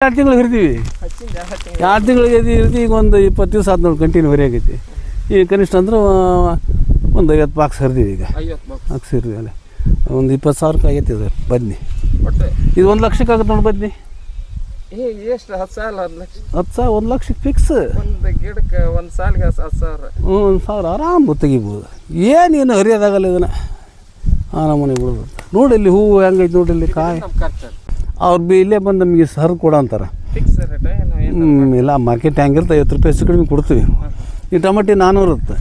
ಎರಡು ತಿಂಗಳು ಇರ್ತೀವಿ ಎರಡು ತಿಂಗಳು ಎರಡು ತಿಂಗಳಿಗೆ ಇರ್ತೀವಿ ಈಗ ಒಂದು ಇಪ್ಪತ್ತು ದಿವಸ ಹದಿನೇಳು ಕಂಟಿನ್ಯೂ ಕಂಟಿನ್ಯೂ ಆಗೈತಿ. ಈಗ ಕನಿಷ್ಠ ಅಂದ್ರೆ ಒಂದು ಐವತ್ತು ಬಾಕ್ಸ್ ಹರಿದೀವಿ ಈಗ. ಬಾಕ್ಸ್ ಇರ್ತೀವಿ ಹಿರಿದ್ವಿ ಅಲ್ಲ. ಒಂದು ಇಪ್ಪತ್ತು ಸಾವಿರಕ್ಕೆ ಆಗೈತಿ ಇದು ಬದ್ನಿ ಇದು ಒಂದು ಲಕ್ಷಕ್ಕೆ ಆಗುತ್ತೆ ನೋಡಿ ಬದ್ನಿ ಏ ಎಷ್ಟು? ಹತ್ತು ಸಾವಿರ ಹತ್ತು ಲಕ್ಷ. ಹತ್ತು ಸಾವಿರ ಒಂದು ಲಕ್ಷಕ್ಕೆ ಫಿಕ್ಸ್ ಒಂದು ಗಿಡಕ್ಕೆ ಒಂದು ಸಾಲಿಗೆ ಹತ್ತು ಸಾವಿರ. ಹ್ಞೂ ಒಂದು ಸಾವಿರ ಆರಾಮ ತೆಗಿಬೋದು. ಏನೇನು ಹರಿಯೋದಾಗಲ್ಲ ಇದನ್ನು. ಆ ನಮ್ಮನೆ ಬಿಡೋದು ನೋಡಿ ಇಲ್ಲಿ ಹೂವು ಹೆಂಗೈತೆ ನೋಡಿ ಇಲ್ಲಿ ಕಾಯಿ. ಅವ್ರು ಬಿ ಇಲ್ಲೇ ಬಂದು ನಮಗೆ ಸರ್ ಕೊಡ ಅಂತಾರೆ. ಇಲ್ಲ ಮಾರ್ಕೆಟ್ ಹೆಂಗಿರುತ್ತೆ? ಐವತ್ತು ರೂಪಾಯಿ ಹೆಚ್ಚು ಕಡಿಮೆ ಕೊಡ್ತೀವಿ. ಈ ಟಮಾಟಿ ನಾನ್ನೂರು ಇರುತ್ತೆ.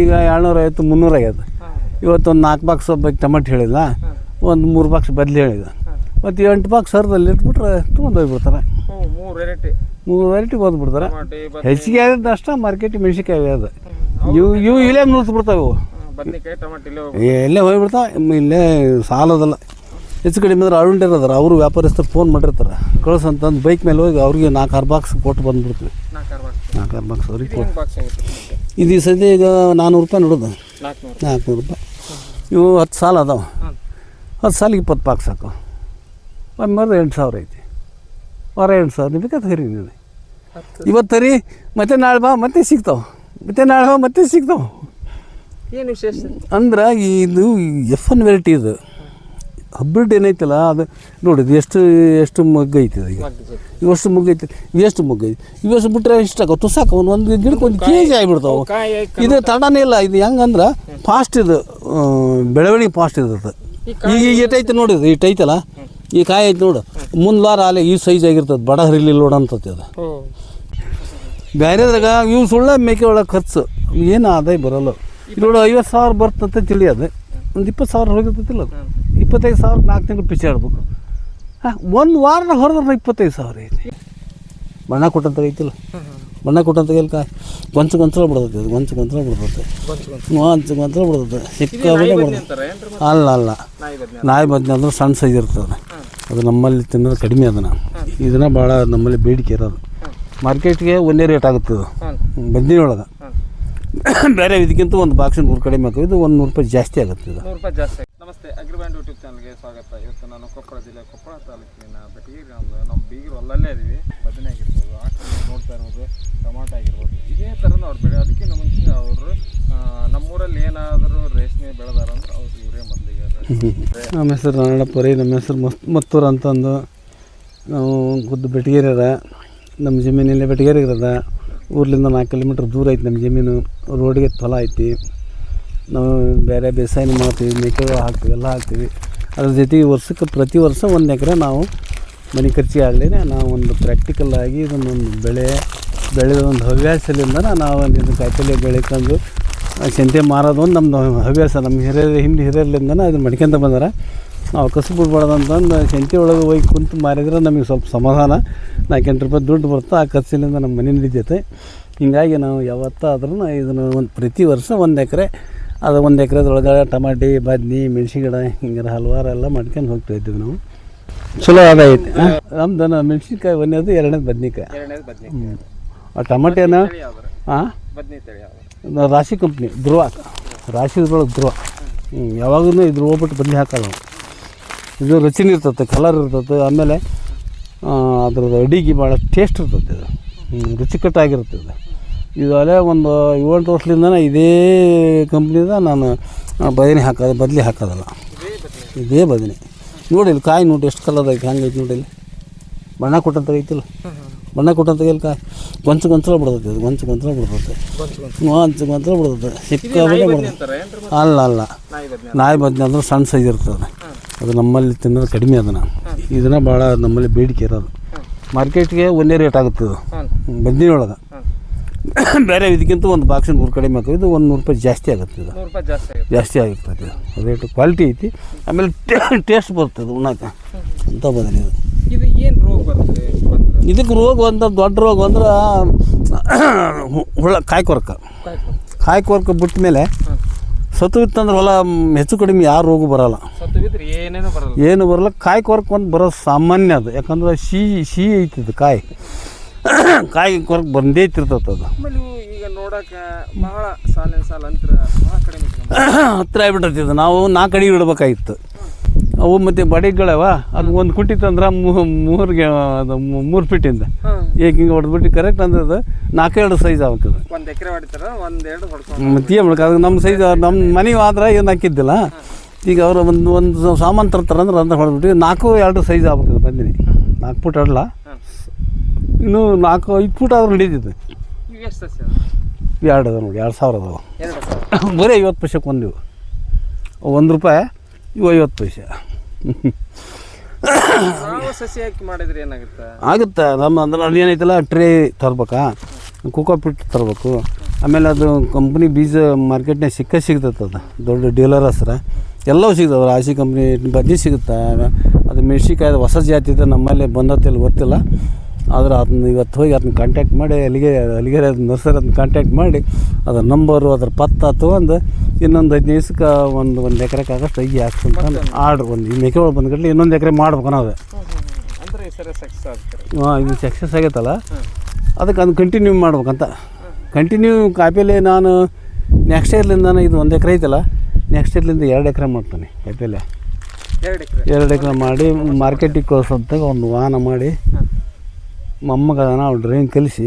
ಈಗ ಏಳ್ನೂರೈವತ್ತು ಮುನ್ನೂರು ಆಗ್ಯದ. ಹಾಂ. ಇವತ್ತು ಒಂದು ನಾಲ್ಕು ಬಾಕ್ಸ್ ಒಬ್ಬಕ್ಕೆ ಟಮಾಟಿ ಹೇಳಿಲ್ಲ. ಒಂದು ಮೂರು ಬಾಕ್ಸ್ ಬದಲಿ ಹೇಳಿದ. ಮತ್ತು ಎಂಟು ಬಾಕ್ಸ್ ಸರ್ದಲ್ಲಿ ಇಟ್ಬಿಟ್ರೆ ತೊಗೊಂಡು ಹೋಗ್ಬಿಡ್ತಾರೆ. ಮೂರು ವೆರೈಟಿ ಮೂರು ವೆರೈಟಿ ಓದ್ಬಿಡ್ತಾರೆ ಹೆಚ್ಚಿಗೆ ಆದದ್ದು ಅಷ್ಟ ಮಾರ್ಕೆಟ್ ಮೆಣಸಿನ್ಕಾಯಿ ಅದು ಇವು ಇವು ಇಲ್ಲೇ ನಿಲ್ತು ಬಿಡ್ತಾವೆ ಇವು ಬದ್ನಿಕಾಯಿ ಟಮಾಟಿ ಇಲ್ಲೇ ಹೋಗ್ಬಿಡ್ತಾವೆ ಇಲ್ಲೇ ಸಾಲದಲ್ಲ. ಹೆಚ್ಚು ಕಡಿಮೆ ಅಂದ್ರೆ ಅರುಣ್ ಇರೋದಾರ ಅವರು ವ್ಯಾಪಾರಸ್ಥರು ಫೋನ್ ಮಾಡಿರ್ತಾರೆ. ಕಳ್ಸಂತಂದು ಬೈಕ್ ಮೇಲೆ ಹೋಗಿ ಅವ್ರಿಗೆ ನಾಲ್ಕು ಆರು ಬಾಕ್ಸ್ ಕೊಟ್ಟು ಬಂದ್ಬಿಡ್ತೀವಿ. ನಾಲ್ಕು ಆರು ಬಾಕ್ಸ್ ಅವ್ರಿಗೆ ಕೊಟ್ಟು. ಇದು ಈ ಸದ್ಯ ಈಗ ನಾನ್ನೂರು ರೂಪಾಯಿ ನೋಡೋದು. ನಾಲ್ಕುನೂರು ರೂಪಾಯಿ. ಇವು ಹತ್ತು ಸಾಲ ಅದಾವೆ. ಹತ್ತು ಸಾಲಿಗೆ ಇಪ್ಪತ್ತು ಬಾಕ್ಸ್ ಸಾಕು ಒಂದು ಮರದ ಎಂಟು ಸಾವಿರ ಐತಿ. ವಾರ ಎಂಟು ಸಾವಿರ. ನಿಮಗೆ ಹರಿ ನೀನು. ಇವತ್ತು ಹರಿ ಮತ್ತೆ ನಾಳೆ ಬಾ ಮತ್ತೆ ಸಿಗ್ತಾವೆ. ಮತ್ತೆ ನಾಳೆ ಬಾ ಮತ್ತೆ ಸಿಗ್ತಾವೆ. ಏನು ವಿಶೇಷ? ಅಂದ್ರೆ ಇದು ಎಫ್ ಎನ್ ವೆರೈಟಿ ಇದು. ಹಬ್ರಿಡ್ ಏನೈತಲ್ಲ ಅದು ನೋಡಿ ಎಷ್ಟು ಎಷ್ಟು ಮಗ್ಗೈತಿ ಈಗ. ಇವಷ್ಟು ಮುಗ್ಗೈತಿ ಐತಿ ಇವೆಷ್ಟು ಮುಗ್ಗು ಐತಿ. ಇವಷ್ಟು ಬಿಟ್ಟರೆ ಇಷ್ಟ ಆಗೋ ತುಸಾಕ ಒಂದು ಒಂದು ಗಿಡಕ್ಕೆ ಒಂದು ಕೆ ಜಿ ಆಗಿಬಿಡ್ತಾವೆ. ಇದು ತಡನೇ ಇಲ್ಲ ಇದು ಹೆಂಗಂದ್ರೆ ಫಾಸ್ಟ್ ಇದು ಬೆಳವಣಿಗೆ ಫಾಸ್ಟ್ ಇರ್ತದೆ ಈಗ ಈಗ ಇಟ್ಟೈತೆ ನೋಡಿ ಇದು ಇಟ್ಟೈತಲ್ಲ ಈ ಕಾಯಿ ಐತೆ ನೋಡು. ಮುಂದೆ ವಾರ ಅಲ್ಲೇ ಈ ಸೈಜ್ ಆಗಿರ್ತದೆ ಬಡ ಹರಿಲಿ ಲೋಡ್ ಅಂತತಿ ಅದು. ಬೇರೆದ್ರಾಗ ಇವು ಸುಳ್ಳ ಮೇಕೆ ಒಳಗೆ ಖರ್ಚು. ಏನು ಆದಾಯ ಬರಲ್ಲ. ನೋಡು ಐವತ್ತು ಸಾವಿರ ಬರ್ತಂತ ತಿಳಿಯೋದು ಒಂದು ಇಪ್ಪತ್ತು ಸಾವಿರ ಹೋಗಿರ್ತೈತಿಲ್ಲ ಅದು. ಇಪ್ಪತ್ತೈದು ಸಾವಿರ ನಾಲ್ಕು ತಿಂಗಳು ಪಿಚ್ಚೆ ಆಡ್ಬೇಕು ಹಾಂ ಒಂದು ವಾರದ ಹೊರದ್ರೆ ಇಪ್ಪತ್ತೈದು ಸಾವಿರ ಐತಿ. ಬಣ್ಣ ಕೊಟ್ಟಂತ ಐತಿಲ್ಲ. ಬಣ್ಣ ಕೊಟ್ಟಂತ ಕಾಯಿ ಗೊಂಚು ಗೊಂಚಲ ಬಿಡ್ತೈತಿ ಅದು ಗೊಂಚು ಗೊಂಚಲ ಬಿಡ್ತೈತೆ ಗೊಂಚು ಗೊಂಚು ಗೊಂಚು ಗೊಂಚಲ ಬಿಡ್ತೈತೆ ಬಿಡ್ತೈತೆ ಅಲ್ಲ ಅಲ್ಲ. ನಾಯಿ ಬದ್ನಿ ಅಂದ್ರೆ ಸಣ್ಣ ಸೈಜ್ ಇರ್ತದೆ. ಅದು ನಮ್ಮಲ್ಲಿ ತಿನ್ನೋದು ಕಡಿಮೆ ಅದನ್ನು ಇದನ್ನ ಭಾಳ ನಮ್ಮಲ್ಲಿ ಬೇಡಿಕೆ ಇರೋದು. ಮಾರ್ಕೆಟ್ಗೆ ಒಂದೇ ರೇಟ್ ಆಗುತ್ತೆ ಇದು. ಬಂದಿನೊಳಗೆ ಒಳಗೆ ಬೇರೆ ಇದಕ್ಕಿಂತ ಒಂದು ಬಾಕ್ಸ್ ನೂರು ಕಡಿಮೆ ಆಗ್ತದೆ. ಇದು ಒಂದು ನೂರು ರೂಪಾಯಿ ಜಾಸ್ತಿ ಆಗುತ್ತೆ ಇದು. ನಮಸ್ತೆ ಅಗ್ರಿಬ್ಯಾಂಡ್ ಯೂಟ್ಯೂಬ್ ಚಾನಲ್ಗೆ ಸ್ವಾಗತ. ಇವತ್ತು ನಾನು ಕೊಪ್ಪಳ ಜಿಲ್ಲೆ ಕೊಪ್ಪಳ ತಾಲೂಕಿನ ಬೆಟಗೇರಿ ಗ್ರಾಮದ ನಮ್ಮ ಬೀಗರು ಅಲ್ಲಲ್ಲೇ ಇದೀವಿ. ಬದನೆ ಆಗಿರ್ಬೋದು ನೋಡ್ತಾ ಇರ್ಬೋದು, ಟೊಮಾಟೊ ಆಗಿರ್ಬೋದು. ಇದೇ ಥರನೂ ಅವ್ರು ಬೆಳೆ ಅದಕ್ಕಿಂತ ಮುಂಚೆ ಅವರು ನಮ್ಮೂರಲ್ಲಿ ಏನಾದರೂ ರೇಷ್ಮೆ ಬೆಳೆದಾರ ಅಂದ್ರೆ ಅವ್ರು ಇವರೇ ಮೊದಲಿಗೆ ನಮ್ಮ ಹೆಸರು ನಾರಾಯಣಪುರಿ, ನಮ್ಮ ಹೆಸರು ಮಸ್ ಮತ್ತೂರು ಅಂತಂದು ನಾವು ಖುದ್ದು ಬೆಟಗೇರಿ ಅದ ನಮ್ಮ ಜಮೀನಲ್ಲಿ ಬೆಟಗೇರಿ ಇರದ ಊರ್ಲಿಂದ ನಾಲ್ಕು ಕಿಲೋಮೀಟ್ರ್ ದೂರ ಐತಿ ನಮ್ಮ ಜಮೀನು. ರೋಡಿಗೆ ತೊಲ ಐತಿ. ನಾವು ಬೇರೆ ಬೇಸಾಯನ ಮಾಡ್ತೀವಿ, ಮೇಕೆಗಳು ಹಾಕ್ತೀವಿ, ಎಲ್ಲ ಹಾಕ್ತೀವಿ. ಅದ್ರ ಜೊತೆಗೆ ವರ್ಷಕ್ಕೆ ಪ್ರತಿ ವರ್ಷ ಒಂದು ಎಕರೆ ನಾವು ಮನೆ ಖರ್ಚಿಗೆ ಆಗಲೇ ನಾವು ಒಂದು ಪ್ರಾಕ್ಟಿಕಲ್ ಆಗಿ ಇದನ್ನೊಂದು ಬೆಳೆ, ಬೆಳೆದ ಒಂದು ಹವ್ಯಾಸದಿಂದ ನಾವು ಒಂದು ಕಾಯಿಪಲ್ಯ ಬೆಳ್ಕೊಂಡು ಸಂತೆ ಮಾರೋದು ಒಂದು ನಮ್ಮದು ಹವ್ಯಾಸ. ನಮ್ಮ ಹಿರಿಯರ, ಹಿಂದೆ ಹಿರಿಯರ್ಲಿಂದನೇ ಅದನ್ನು ಮಡ್ಕೊಂತ ಬಂದಾರ. ನಾವು ಕಸು ಬಿಡ್ಬಾರ್ದು ಅಂತಂದು ಸಂತೆ ಒಳಗೆ ಹೋಗಿ ಕುಂತು ಮಾರಿದ್ರೆ ನಮಗೆ ಸ್ವಲ್ಪ ಸಮಾಧಾನ. ನಾಲ್ಕೆಂಟು ರೂಪಾಯಿ ದುಡ್ಡು ಬರುತ್ತೆ ಆ ಖರ್ಚಿನಿಂದ ನಮ್ಮ ಮನೆ ನಡೀತೈತೆ ಹೀಗಾಗಿ ನಾವು ಯಾವತ್ತಾದ್ರೂ ಇದನ್ನು ಒಂದು ಪ್ರತಿ ವರ್ಷ ಒಂದು ಎಕರೆ ಅದು ಒಂದು ಎಕರೆದೊಳಗೆ ಟಮಾಟಿ ಬದ್ನಿ ಮೆಣಸಿ ಗಿಡ ಹಿಂಗೆ ಹಲವಾರು ಎಲ್ಲ ಮಾಡ್ಕೊಂಡು ಹೋಗ್ತಾ ಇದ್ದೀವಿ ನಾವು. ಚಲೋ ಅದ ಐತಿ. ನಮ್ದು ಮೆಣಸಿನ್ಕಾಯಿ ಒಂದೇದು ಎರಡನೇದು ಬದ್ನಿಕಾಯಿ. ಬದ್ನಿ ಆ? ಟಮಾಟೇನ ಹಾಂ ಬದ್ನಿ ರಾಶಿ ಕಂಪ್ನಿ ಧ್ರುವ. ರಾಶಿ ಇದ್ರೊಳಗೆ ಧ್ರುವ. ಹ್ಞೂ ಯಾವಾಗೂ ಇದ್ರ ಹೋಗ್ಬಿಟ್ಟು ಬದಲಿ ಹಾಕಲ್ಲ ಇದು ರಚನೆ ಇರ್ತದೆ ಕಲರ್ ಇರ್ತದೆ ಆಮೇಲೆ ಅದ್ರದ್ದು ಅಡಿಗೆ ಭಾಳ ಟೇಸ್ಟ್ ಇರ್ತದೆ ಇದು. ಹ್ಮ್, ಇದು ಒಂದು ಏಳೆಂಟು ವರ್ಷದಿಂದನೇ ಇದೇ ಕಂಪ್ನಿದ ನಾನು ಬದನೆ ಹಾಕೋದು ಬದಲಿ ಹಾಕೋದಲ್ಲ. ಇದೇ ಬದ್ನಿ. ನೋಡಿ ಇಲ್ಲಿ ಕಾಯಿ ನೋಡಿ ಎಷ್ಟು ಕಲರ್ ಐತೆ ಹಂಗೈತೆ ನೋಡಿ ಇಲ್ಲಿ. ಬಣ್ಣ ಕೊಟ್ಟಂತ ಐತಿಲ್ಲ. ಬಣ್ಣ ಕೊಟ್ಟಂತ ಇಲ್ಲಿ ಕಾಯಿ. ಗೊಂಚು ಗೊಂಚಲ ಬಿಡ್ತೈತೆ ಇದು ಗೊಂಚು ಗೊಂಚಲ ಬಿಡ್ತೈತೆ. ಗೊಂಚು ಗೊಂಚು ಗೊಂಚು ಗೊಂಚಲ ಬಿಡ್ತೈತೆ. ಸಿಕ್ಕಾಬಿಟ್ಟೆ ಬಿಡ್ತೈತೆ ಅಲ್ಲ ಅಲ್ಲ. ನಾಯಿ ಬದನೆ ಅಂದ್ರೆ ಸಣ್ಣ ಸೈಜ್ ಇರ್ತದೆ. ಅದು ನಮ್ಮಲ್ಲಿ ತಿನ್ನೋದು ಕಡಿಮೆ ಅದನ್ನು ಇದನ್ನ ಭಾಳ ನಮ್ಮಲ್ಲಿ ಬೇಡಿಕೆ ಇರೋದು. ಮಾರ್ಕೆಟ್ಗೆ ಒಂದೇ ರೇಟ್ ಆಗುತ್ತೆ ಇದು. ಒಳಗೆ ಬೇರೆ ಇದಕ್ಕಿಂತ ಒಂದು ಬಾಕ್ಸ್ ನೂರು ಕಡಿಮೆ ಹಾಕೋ ಇದು ಒಂದು ನೂರು ರೂಪಾಯಿ ಜಾಸ್ತಿ ಆಗುತ್ತೆ ಇದು. ನೂರು ರೂಪಾಯಿ ಜಾಸ್ತಿ ಆಗುತ್ತೆ. ಜಾಸ್ತಿ ಆಗಿರ್ತದೆ ರೇಟ್ ಕ್ವಾಲಿಟಿ ಐತಿ. ಆಮೇಲೆ ಟೇಸ್ಟ್ ಬರ್ತದೆ ಉಣ್ಣಕ್ಕೆ ಅಂತ ಬಂದಿದೆ ಇದು. ಇದು ಏನು ರೋಗ ಬರುತ್ತೆ ಬಂದ್ರೆ ಇದಕ್ಕೆ ರೋಗ ಒಂದು ದೊಡ್ಡ ರೋಗ ಅಂದ್ರೆ ಹುಳ ಕಾಯಿ ಕೊರಕ ಕಾಯಿ ಕೊರಕ ಬಿಟ್ಟ ಮೇಲೆ ಸತ್ತು ಇತ್ತಂದ್ರೆ ಹೊಲ ಹೆಚ್ಚು ಕಡಿಮೆ ಯಾರು ರೋಗ ಬರಲ್ಲ. ಏನೇನೋ ಬರಲ್ಲ. ಏನು ಬರಲ್ಲ. ಕಾಯಿ ಕೊರಕ ಒಂದು ಬರೋದು ಸಾಮಾನ್ಯ ಅದು. ಯಾಕಂದ್ರೆ ಸಿಹಿ ಸಿಹಿ ಐತಿದು ಕಾಯಿ. ಕಾಯಿ ಕೊರಕ್ ಬಂದೇ ತಿರ್ತದೆ ಅದು. ಆಮೇಲೆ ಇವು ಈಗ ನೋಡಕ ಬಹಳ ಸಾಲಿನ ಸಾಲ ಅಂತರ ಬಹಳ ಕಡಿಮೆ ಹತ್ತಿರ ಆಗ್ಬಿಟ್ಟೈತಿ ಇದು ನಾವು ನಾಲ್ಕು ಅಡಿ ಇಡ್ಬೇಕಾಗಿತ್ತು. ಅವು ಮತ್ತು ಬಡಿಗಳವ ಅದು ಒಂದು ಕುಟ್ಟಿ ತಂದ್ರ ಮೂರಿಗೆ ಅದು ಮೂರು ಫೀಟಿಂದ. ಹಾಂ. ಈಗ ಹಿಂಗೆ ಹೊಡೆದ್ಬಿಟ್ಟು ಕರೆಕ್ಟ್ ಅಂದ್ರೆ ಅದು ನಾಲ್ಕೆರಡು ಸೈಜ್ ಆಗ್ತದೆ ಒಂದು ಎಕರೆ ಹೊಡಿತಾರ ಒಂದೆರಡು ಹೊಡ್ಕೊಂಡು ಮತ್ತೆ ಏನು ಮಾಡ್ಕ ಅದು ನಮ್ಮ ಸೈಜ್ ನಮ್ಮ ಮನೆ ಆದ್ರೆ ಏನು ಹಾಕಿದ್ದಿಲ್ಲ. ಈಗ ಅವರು ಒಂದು ಒಂದು ಸಾಮಾನು ತರ್ತಾರೆ ಅಂದ್ರೆ ಅಂದ್ರೆ ಹೊಡೆದ್ಬಿಟ್ಟು ನಾಲ್ಕು ಎರಡು ಸೈಜ್ ಆಗ್ಬೇಕು ಬಂದಿನಿ. ನಾಲ್ಕು ಫುಟ್ ಅಡ್ಲ. ಇನ್ನೂ ನಾಲ್ಕು ಐದು ಫೂಟ್ ಆದ್ರೆ ನಡೀತಿದ್ದೆ ಎರಡು ಅದ ನೋಡಿ ಎರಡು ಸಾವಿರ ಅದಾವ. ಬರೀ ಐವತ್ತು ಪೈಸೆಗೆ ಒಂದು ಇವು ಒಂದು ರೂಪಾಯಿ ಇವು ಐವತ್ತು ಪೈಸೆ. ಸಸಿ ಹಾಕಿ ಮಾಡಿದ್ರೆ ಏನಾಗುತ್ತೆ? ಆಗುತ್ತೆ. ನಮ್ಮ ಅಂದ್ರೆ ಅಲ್ಲಿ ಏನೈತಲ್ಲ ಟ್ರೇ ತರ್ಬೇಕಾ? ಕುಕೋ ಪಿಟ್ ತರಬೇಕು. ಆಮೇಲೆ ಅದು ಕಂಪ್ನಿ ಬೀಜ ಮಾರ್ಕೆಟ್ನಾಗ ಸಿಕ್ಕ ಸಿಗ್ತೈತೆ ಅದು. ದೊಡ್ಡ ಡೀಲರ್ ಹಸ್ರ ಎಲ್ಲವೂ ಸಿಗ್ತದೆ ರಾಶಿ ಕಂಪ್ನಿ ಬಜ್ಜಿ ಸಿಗುತ್ತೆ. ಅದು ಮೆಣ್ಸಿನ್ಕಾಯಿ ಹೊಸ ಜಾತಿ ಇದೆ. ನಮ್ಮಲ್ಲಿ ಬಂದತ್ತಿಲ್ಲ ಗೊತ್ತಿಲ್ಲ. ಆದ್ರೆ ಅದನ್ನ ಇವತ್ತು ಹೋಗಿ ಅದನ್ನ ಕಾಂಟ್ಯಾಕ್ಟ್ ಮಾಡಿ ಅಲ್ಲಿಗೆ ಅಲ್ಲಿಗೆ ನರ್ಸರಿ ಅದನ್ನ ಕಾಂಟ್ಯಾಕ್ಟ್ ಮಾಡಿ ಅದರ ನಂಬರು ಅದ್ರ ಪತ್ತ ತೊಗೊಂಡು ಇನ್ನೊಂದು ಹದಿನೈದು ದಿವ್ಸಕ್ಕೆ ಒಂದು ಒಂದು ಎಕರೆಗೆ ಆಗಷ್ಟು ಅಯ್ಯಿ ಹಾಕ್ಸ್ಕೊಂತ ಆರ್ಡ್ರ್ ಒಂದು ಈ ಬಂದ ಬಂದ್ಗಟ್ಲೆ ಇನ್ನೊಂದು ಎಕರೆ ಮಾಡ್ಬೇಕು ನಾವು. ಹಾಂ ಇದು ಸಕ್ಸಸ್ ಆಗೈತಲ್ಲ? ಅದಕ್ಕೆ ಅದು ಕಂಟಿನ್ಯೂ ಮಾಡ್ಬೇಕಂತ. ಕಂಟಿನ್ಯೂ ಕಾಯಿಪಲ್ಲೆ ನಾನು ನೆಕ್ಸ್ಟ್ ಇಯರ್ಲಿಂದ ಇದು ಒಂದು ಎಕರೆ ಐತಲ್ಲ ನೆಕ್ಸ್ಟ್ ಇಯರ್ಲಿಂದ ಎರಡು ಎಕರೆ ಮಾಡ್ತಾನೆ ಕಾಯಿಪಲ್ಲೆ. ಎರಡು ಎಕರೆ. ಎರಡು ಎಕರೆ ಮಾಡಿ ಮಾರ್ಕೆಟಿಗೆ ಅಂತ ಒಂದು ವಾಹನ ಮಾಡಿ ಮೊಮ್ಮಗ ನಾವು ಡ್ರೈವಿಂಗ್ ಕಲಿಸಿ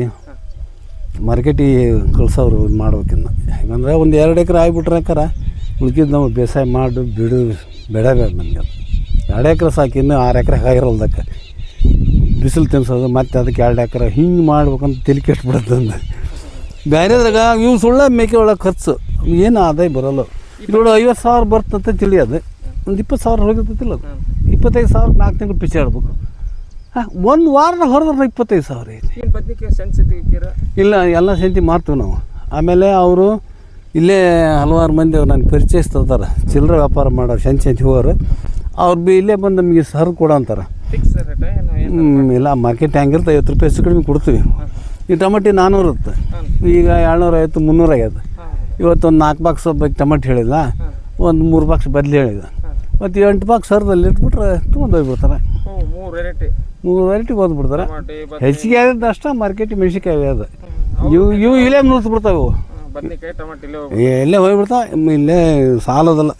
ಮಾರ್ಕೆಟಿಗೆ ಕಳ್ಸೋರು ಮಾಡ್ಬೇಕಿನ್ನ ಯಾಕಂದ್ರೆ ಒಂದು ಎರಡು ಎಕರೆ ಆಗಿಬಿಟ್ರೆ ಉಳ್ಕಿದ್ದು ನಾವು ಬೇಸಾಯ ಮಾಡಿ, ಬಿಡು ಬೆಳೆಬೇಕು ನಮಗೆ ಅದು. ಎರಡು ಎಕರೆ ಸಾಕಿ, ಇನ್ನೂ ಆರು ಎಕರೆ ಆಗಿರಲ್ದಕ್ಕೆ. ಬಿಸಿಲು ತಿನ್ಸೋದು, ಮತ್ತೆ ಅದಕ್ಕೆ ಎರಡು ಎಕರೆ ಹಿಂಗೆ ಮಾಡ್ಬೇಕಂತ ತಲೆ ಕೆಟ್ಬಿಡುತ್ತೆ ಅಂದ. ಬೇರೆದ್ರಾಗ ಇವು ಸುಳ್ಳ ಮೇಕೆ ಒಳಗೆ ಖರ್ಚು. ಏನು ಆದಾಯ ಬರೋಲ್ಲ. ನೋಡು ಐವತ್ತು ಸಾವಿರ ಬರ್ತಂತ ತಿಳಿಯೋದು ಒಂದು ಇಪ್ಪತ್ತು ಸಾವಿರ ಹೋಗಿರ್ತೈತಿಲ್ಲ ಅದು. ಇಪ್ಪತ್ತೈದು ಸಾವಿರ ನಾಲ್ಕು ತಿಂಗಳು ಪಿಚ್ಚೆ ಒಂದು ವಾರದ ಹೊರದ್ರೆ ಇಪ್ಪತ್ತೈದು ಸಾವಿರ ಐತಿ. ಇಲ್ಲ ಎಲ್ಲ ಸೆಂತಿ ಮಾರ್ತೀವಿ ನಾವು. ಆಮೇಲೆ ಅವರು ಇಲ್ಲೇ ಹಲವಾರು ಮಂದಿ ಅವ್ರು ನನಗೆ ಪರಿಚಯಿಸ್ತಿರ್ತಾರೆ ಚಿಲ್ಲರೆ ವ್ಯಾಪಾರ ಮಾಡೋರು ಸೆಂಚ್ ಸಂತಿ ಹೋಗೋರು. ಅವ್ರು ಬಿ ಇಲ್ಲೇ ಬಂದು ನಮಗೆ ಸರ್ ಕೊಡ ಅಂತಾರೆ. ಇಲ್ಲ ಮಾರ್ಕೆಟ್ ಹೆಂಗಿರುತ್ತೆ ಐವತ್ತು ರೂಪಾಯಿ ಹೆಚ್ಚು ಕಡಿಮೆ ಕೊಡ್ತೀವಿ. ಈ ಟಮಟಿ ನಾನ್ನೂರು ಇರುತ್ತೆ. ಈಗ ಏಳ್ನೂರ ಐವತ್ತು ಮುನ್ನೂರು ಆಗ್ಯದೆ. ಹಾಂ. ಇವತ್ತೊಂದು ನಾಲ್ಕು ಬಾಕ್ಸ್ ಬಗ್ಗೆ ಟಮಟೆ ಹೇಳಿಲ್ಲ ಒಂದು ಮೂರು ಬಾಕ್ಸ್ ಬದಲಿ ಹೇಳಿದ. ಮತ್ತು ಎಂಟು ಬಾಕ್ಸ್ ಸರ್ದಲ್ಲಿ ಇಟ್ಬಿಟ್ರೆ ತೊಗೊಂಡು ಹೋಗ್ಬಿಡ್ತಾರೆ. ಹ್ಞೂ ಮೂರು ವೆರೈಟಿ. ಮೂರು ವೆರೈಟಿ ಹೋದ್ಬಿಡ್ತಾರೆ ಹೆಚ್ಚಿಗೆ ಆಗಿದ್ದು ಅಷ್ಟ ಮಾರ್ಕೆಟ್ ಮೆಣಸಿನ್ಕಾಯಿ ಅದು. ಇವು ಇವು ಇಲ್ಲೇ ಬಿಡ್ತಾವೆ ಇವು. ಇಲ್ಲೇ ಹೋಗ್ಬಿಡ್ತಾವೆ. ಇಲ್ಲೇ ಸಾಲದಲ್ಲ.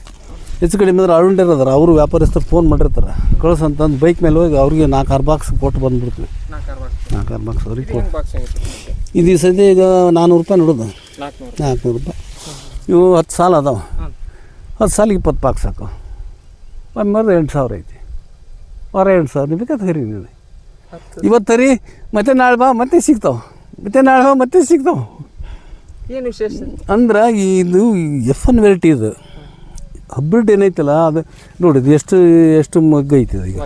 ಹೆಚ್ಚು ಕಡಿಮೆ ಅಂದ್ರೆ ಅರುಂಡಿರೋದಾರ ಅವರು ವ್ಯಾಪಾರಸ್ಥರು ಫೋನ್ ಮಾಡಿರ್ತಾರೆ. ಕಳ್ಸಂತಂದು ಬೈಕ್ ಮೇಲೆ ಹೋಗಿ ಅವ್ರಿಗೆ ನಾಲ್ಕು ಆರು ಬಾಕ್ಸ್ ಕೊಟ್ಟು ಬಂದ್ಬಿಡ್ತೀವಿ. ನಾಲ್ಕು ಆರು ಬಾಕ್ಸ್ ಅವ್ರಿಗೆ ಕೊಟ್ಟು. ಇದು ಈ ಸದ್ಯ ಈಗ ನಾನ್ನೂರು ರೂಪಾಯಿ ನೋಡೋದು. ನಾಲ್ಕುನೂರು. ರೂಪಾಯಿ. ಇವು ಹತ್ತು ಸಾಲ ಅದಾವೆ. ಹತ್ತು ಸಾಲಿಗೆ ಇಪ್ಪತ್ತು ಬಾಕ್ಸ್ ಹಾಕೋ ಒಂದು ಮರದ ಎಂಟು ಸಾವಿರ ಐತಿ. ವಾರ ಎರಡು ಸಾವಿರ ಬೇಕಾದ ಹರಿ ನೀನು. ಇವತ್ತು ರೀ ಮತ್ತೆ ನಾಳೆ ಬಾ ಮತ್ತೆ ಸಿಗ್ತಾವೆ. ಮತ್ತೆ ನಾಳೆ ಬಾ ಮತ್ತೆ ಸಿಗ್ತಾವೆ. ಏನು ವಿಶೇಷ? ಅಂದ್ರೆ ಇದು ಎಫ್ ಎನ್ ವೆರೈಟಿ ಇದು. ಹಬ್ರಿಡ್ ಏನೈತಲ್ಲ ಅದು ನೋಡಿ ಎಷ್ಟು ಎಷ್ಟು ಮಗ್ಗ ಐತಿ ಈಗ.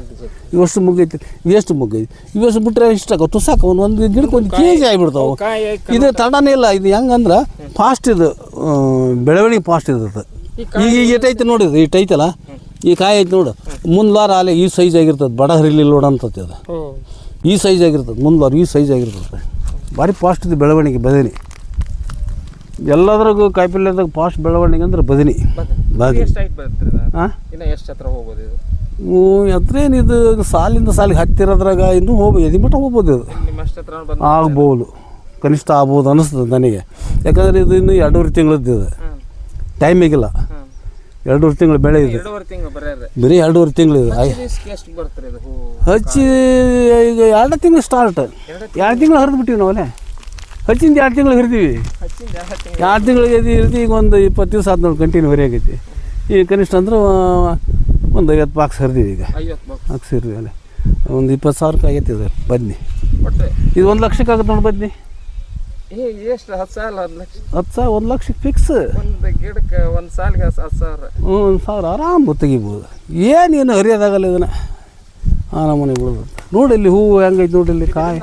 ಇವಷ್ಟು ಮಗ್ಗ ಐತಿ ಇವೆಷ್ಟು ಮಗ್ಗ ಐತಿ. ಇವಷ್ಟು ಬಿಟ್ಟರೆ ಇಷ್ಟ ಆಗ ತುಸಾಕ ಒಂದು ಒಂದು ಗಿಡಕ್ಕೆ ಒಂದು ಕೆ ಜಿ ಆಗಿಬಿಡ್ತಾವೆ. ಇದು ತಡನೇ ಇಲ್ಲ ಇದು ಹೆಂಗಂದ್ರೆ ಫಾಸ್ಟ್ ಇದು ಬೆಳವಣಿಗೆ ಫಾಸ್ಟ್ ಇರ್ತದೆ. ಈಗ ಈಗ ಇಟ್ಟೈತೆ ನೋಡಿ ಇಷ್ಟೈತಲ್ಲ ಇಟ್ಟೈತಲ್ಲ ಈ ಕಾಯಿ ಐತೆ ನೋಡು. ಮುಂದೆ ಅಲ್ಲಿ ಈ ಸೈಜ್ ಆಗಿರ್ತದೆ. ಬಡ ಹರಿಲಿಲ್ಲ ನೋಡ ಅಂತತಿ ಅದು. ಈ ಸೈಜ್ ಆಗಿರ್ತದೆ. ಮುಂದೆ ವಾರ ಈ ಸೈಜ್ ಆಗಿರ್ತದೆ ಭಾರಿ ಫಾಸ್ಟ್ ಇದು ಬೆಳವಣಿಗೆ ಬದನಿ. ಎಲ್ಲದ್ರಾಗೂ ಕಾಯಿಪಲ್ಯದಾಗ ಫಾಸ್ಟ್ ಬೆಳವಣಿಗೆ ಅಂದ್ರೆ ಬದನಿ? ಹಾಂ ಹೋಗ್ಬೋದು ಇದು? ಸಾಲಿಂದ ಸಾಲಿಗೆ ಹತ್ತಿರದ್ರಾಗ ಇನ್ನೂ ಹೋಗ್ಬೋದು ಎದಿ ಮಟ್ಟ ಹೋಗ್ಬೋದು ಇದು. ಆಗ್ಬೋದು. ಕನಿಷ್ಠ ಆಗ್ಬೋದು ಅನಿಸ್ತದೆ ನನಗೆ. ಯಾಕಂದ್ರೆ ಇದು ಇನ್ನು ಎರಡೂವರೆ ತಿಂಗಳದ್ದು ಇದು. ಟೈಮಿಗಿಲ್ಲ ಎರಡೂವರೆ ತಿಂಗಳು ಬೆಳೆ ಇದೆ. ಎರಡೂವರೆ ತಿಂಗಳು ಬರೀ ಬರೀ ಎರಡೂವರೆ ತಿಂಗಳು ಇದೆ. ಆಯ್- ಎಷ್ಟು ಬರ್ತಾರೆ ಇದು? ಹೂ ಹಚ್ಚಿ ಈಗ ಎರಡು ತಿಂಗಳು ಸ್ಟಾರ್ಟ್ ಎರಡು ತಿಂಗಳು? ಹರಿದು ಬಿಟ್ಟಿವಿ ನಾವಲ್ಲೇ. ಹಚ್ಚಿಂದ ಎರಡು ತಿಂಗಳು ಹಿರಿದೀವಿ. ಹಚ್ಚಿಂದ ಎರಡು ತಿಂಗಳು? ಎರಡು ತಿಂಗಳಿಗೆ ಹಿರಿದು ಈಗ ಒಂದು ಇಪ್ಪತ್ತು ದಿವಸ ಆದ್ಮೇಲೆ ಕಂಟಿನ್ಯೂ ಆಗೈತಿ. ಈಗ ಕನಿಷ್ಠ ಅಂದ್ರೆ ಒಂದು ಐವತ್ತು ಬಾಕ್ಸ್ ಹರಿದೀವಿ ಈಗ. ಐವತ್ತು ಬಾಕ್ಸ್ ಬಾಕ್ಸ್ ಹಿರಿದ್ವಿ ಅಲ್ಲೇ. ಒಂದು ಇಪ್ಪತ್ತು ಸಾವಿರಕ್ಕೆ ಆಗೈತಿ ಇದು ಬದ್ನಿ. ಒಟ್ಟು? ಇದು ಒಂದು ಲಕ್ಷಕ್ಕೆ ಆಗುತ್ತೆ ನೋಡಿ ಬದ್ನಿ. ಏ ಎಷ್ಟು ಹತ್ತು ಸಾವಿರ ಹತ್ತು ಲಕ್ಷ. ಹತ್ತು ಸಾವಿರ ಒಂದು ಲಕ್ಷಕ್ಕೆ ಫಿಕ್ಸ್ ಒಂದು ಗಿಡಕ್ಕೆ ಒಂದು ಸಾಲಿಗೆ ಹತ್ತು ಹತ್ತು ಸಾವಿರ. ಹ್ಞೂ ಒಂದು ಸಾವಿರ ಆರಾಮ ತೆಗಿಬೋದು. ಏನೇನು ಹರಿಯೋದಾಗಲ್ಲ ಇದನ್ನು. ಆರಾಮನೆ ಬಿಡೋದು ನೋಡಿ ಇಲ್ಲಿ ಹೂವು ಹೆಂಗೈತೆ ನೋಡಿ ಇಲ್ಲಿ ಕಾಯಿ.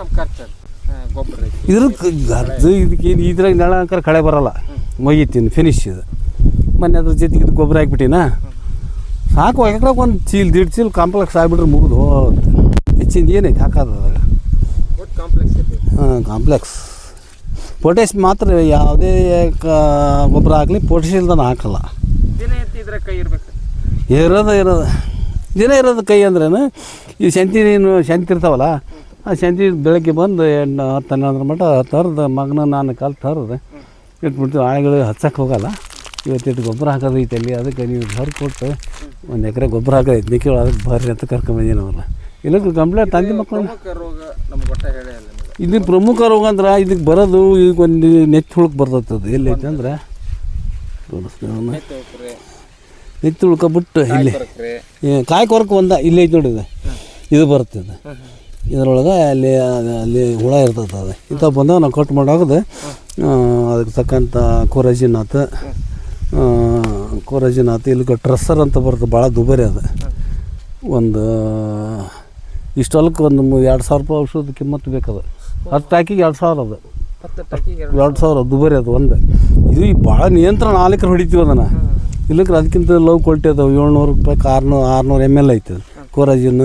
ಗೊಬ್ಬರ ಐತಿ. ಇದ್ರ ಗರ್ದು ಇದಕ್ಕೆ ಇದ್ರಾಗ ನೆಳ ಅಂಕರ ಕಳೆ ಬರಲ್ಲ. ಮುಗೀತೀನಿ ಫಿನಿಶ್ ಇದು. ಮೊನ್ನೆ ಅದ್ರ ಜೊತೆಗೆ ಇದು ಗೊಬ್ಬರ ಹಾಕ್ಬಿಟ್ಟಿನ. ಸಾಕು ಹಾಕಿದ್ರೆ ಒಂದು ಚೀಲ್ ದಿಡ್ ಚೀಲ್ ಕಾಂಪ್ಲೆಕ್ಸ್ ಆಗಿಬಿಟ್ರೆ ಮುಗಿದು ಹೆಚ್ಚಿಂದ ಏನೈತೆ ಹಾಕೋದು ಒಟ್ಟು ಕಾಂಪ್ಲೆಕ್ಸ್ ಹಾಂ ಕಾಂಪ್ಲೆಕ್ಸ್ ಪೊಟ್ಯಾಶ್ ಮಾತ್ರ ಯಾವುದೇ ಕ ಗೊಬ್ಬರ ಆಗಲಿ ಪೊಟ್ಯಾಶ್ ಇಲ್ದನ ಹಾಕಲ್ಲ. ದಿನ ಕೈ ಇರಬೇಕು. ಇರೋದು ಇರೋದು. ದಿನ ಇರೋದು ಕೈ ಅಂದ್ರೇನು ಈ ಶಂತಿ ನೀನು ಶಂತಿ ಇರ್ತಾವಲ್ಲ ಆ ಶಂತಿ ಬೆಳಗ್ಗೆ ಬಂದು ಎಣ್ಣೆ ಹತ್ತು ಹನ್ನೊಂದರ ಮಟ್ಟ ತರ್ದು ಮಗನ ನಾನು ಕಾಲು ತರ್ದು ಇಟ್ಬಿಡ್ತೀವಿ. ಆಳುಗಳು ಹಚ್ಚಕ್ಕೆ ಹೋಗಲ್ಲ. ಇವತ್ತಿಟ್ಟು ಗೊಬ್ಬರ ಹಾಕೋದೈತೆ ಅಲ್ಲಿ ಅದಕ್ಕೆ ನೀವು ಹೊರಗೆ ಕೊಟ್ಟು ಒಂದು ಎಕರೆ ಗೊಬ್ಬರ ಹಾಕೋದೈತೆ ನಿಕ್ಕಿ ಅದಕ್ಕೆ ಬರ್ರಿ ಅಂತ ಕರ್ಕೊಂಬಂದಿನಿ ಅವ್ರನ್ನ ಇಲ್ಲಕ್ಕೆ ಕಂಪ್ಲೇಂಟ್ ತಂದೆ ಮಕ್ಕಳು ರೋಗ ನಮ್ಗೆ ಹೇಳೇ ಇಲ್ಲ. ಇಲ್ಲಿ ಪ್ರಮುಖ ರೋಗ ಅಂದ್ರೆ ಇದಕ್ಕೆ ಬರೋದು ಈಗ ಒಂದು ನೆಚ್ಚು ಹುಳಕ್ಕೆ ಬರ್ತದೆ ಎಲ್ಲೈತೆ ಅಂದ್ರೆ? ನೆಚ್ಚು ಹುಳ್ಕ ಬಿಟ್ಟು ಇಲ್ಲಿ. ಕಾಯಿ ಕೊರಕು ಒಂದ ಇಲ್ಲಿ ಐತೆ ನೋಡಿ ಇದು. ಇದು ಬರುತ್ತೆ. ಇದು ಇದರೊಳಗೆ ಅಲ್ಲಿ ಅಲ್ಲಿ ಹುಳ ಇರ್ತದೆ ಅದು. ಇಂಥ ಬಂದಾಗ ನಾವು ಕಟ್ ಮಾಡೋದು ಅದಕ್ಕೆ ತಕ್ಕಂಥ ಕೊರಜಿನ್ ಆತು ಕೊರಜಿನ್ ಆತು ಇಲ್ಲಿ ಟ್ರೆಸ್ಸರ್ ಅಂತ ಬರುತ್ತೆ ಭಾಳ ದುಬಾರಿ ಅದು. ಒಂದು ಇಷ್ಟೊಲಕ್ಕೆ ಒಂದು ಎರಡು ಸಾವಿರ ರೂಪಾಯಿ ಔಷಧ ಕಿಮ್ಮತ್ತು ಬೇಕದು. ಹತ್ತು ಟ್ಯಾಕಿಗೆ ಎರಡು ಸಾವಿರ ಅದು. ಹತ್ತು ಎರಡು ಸಾವಿರ ದುಬಾರಿ ಅದು ಒಂದು. ಇದು ಈ ಭಾಳ ನಿಯಂತ್ರಣ ನಾಲ್ಕರ ಹೊಡಿತೀವಿ ಅದನ್ನು. ಇಲ್ಲಕ್ಕೆ ಅದಕ್ಕಿಂತ ಲವ್ ಕ್ವಾಲಿಟಿ ಅದಾವೆ. ಏಳ್ನೂರು ರೂಪಾಯಿ ಆರ್ನೂರು ಆರುನೂರು ಎಂ ಎಲ್ ಐತೆ ಕೋರಾಜಿನ್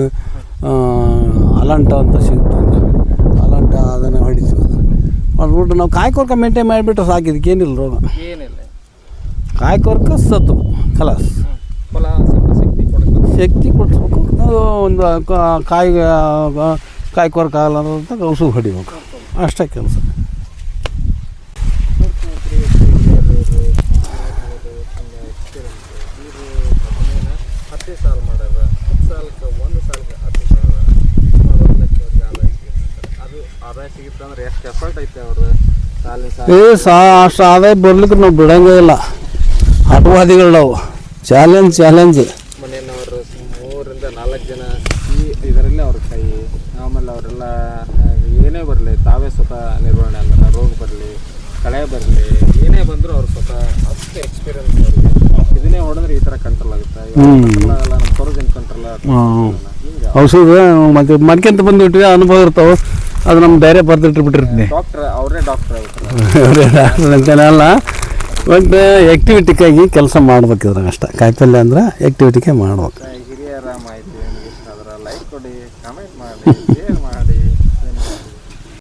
ಅಲಂಟ ಅಂತ ಸಿಗ್ತದೆ ಅಲಂಟ ಅದನ್ನು ಹೊಡಿತೀವಿ ಅದು ಮಾಡಿಬಿಟ್ಟು ನಾವು ಕಾಯ್ಕೊರ್ಕ ಮೇಂಟೈನ್ ಮಾಡಿಬಿಟ್ರೆ ಸಾಕು ಇದಕ್ಕೇನಿಲ್ಲ ರೋಗ. ಏನಿಲ್ಲ. ಕಾಯ್ಕೊರ್ಕ ಸತ್ತು. ಕಲಾಸ್ ಶಕ್ತಿ ಕೊಡಿಸ್ಬೇಕು. ಒಂದು ಕಾಯಿ ಕಾಯಿ ಕೊರಕ ಆಗಲ್ಲ ಅಂತ ಔಷಧ ಹೊಡಿಬೇಕು. ಅಷ್ಟೇ ಕೆಲಸ. ಏ, ಸಾ, ಅಷ್ಟು ಆದಾಯ ಬರ್ಲಿಕ್ಕೆ ನಾವು ಬಿಡಂಗೇ ಇಲ್ಲ. ಅಪವಾದಿಗಳು ನಾವು. ಚಾಲೆಂಜ್ ಚಾಲೆಂಜ್ ಮನೆಯವರು ಮೂರರಿಂದ ನಾಲ್ಕು ಜನ ಈ ಇದರಲ್ಲೇ ಅವ್ರ ಕೈ ಆಮೇಲೆ ಅವರೆಲ್ಲ ಏನೇ ತಾವೇ ಸ್ವತಃ ನಿರ್ವಹಣೆ ಅಂದ್ರೆ ರೋಗ ಬರಲಿ ಕಳೆ ಬರಲಿ ಏನೇ ಬಂದರೂ ಅವ್ರು ಸ್ವತಃ ಅಷ್ಟು ಎಕ್ಸ್ಪೀರಿಯನ್ಸ್ ಅವರಿಗೆ. ಇದನ್ನೇ ಹೊಡೆದ್ರೆ ಈ ಥರ ಕಂಟ್ರೋಲ್ ಆಗುತ್ತೆ. ಕಂಟ್ರೋಲ್ ಆಗಲ್ಲ ನಮ್ಮ ಕಂಟ್ರೋಲ್ ಹಿಂಗೆ ಔಷಧ ಮತ್ತೆ ಮಡ್ಕೆಂತ ಬಂದುಬಿಟ್ರೆ ಅನುಭವ ಇರ್ತಾವೆ. ಅದು ನಮ್ಮ ಬೇರೆ ಬರ್ದಿಟ್ಟಿರ್ಬಿಟ್ಟಿರ್ತೀನಿ ಡಾಕ್ಟ್ರ್ ಅವರೇ ಡಾಕ್ಟ್ರ್ ಅವರೇ ಡಾಕ್ಟರ್ ಅಂತಾನೆ ಅಲ್ಲ. ಬಟ್ ಆ್ಯಕ್ಟಿವಿಟಿಗಾಗಿ ಕೆಲಸ ಮಾಡ್ಬೇಕಿದ್ರಾಗ ಅಷ್ಟೇ. ಕಾಯಿಪಲ್ಯ ಅಂದ್ರೆ ಆ್ಯಕ್ಟಿವಿಟಿಗೆ ಮಾಡ್ಬೇಕು. ಹಿರಿಯರ ಮಾಹಿತಿ ಲೈಕ್ ಕೊಡಿ ಕಮೆಂಟ್ ಮಾಡಿ.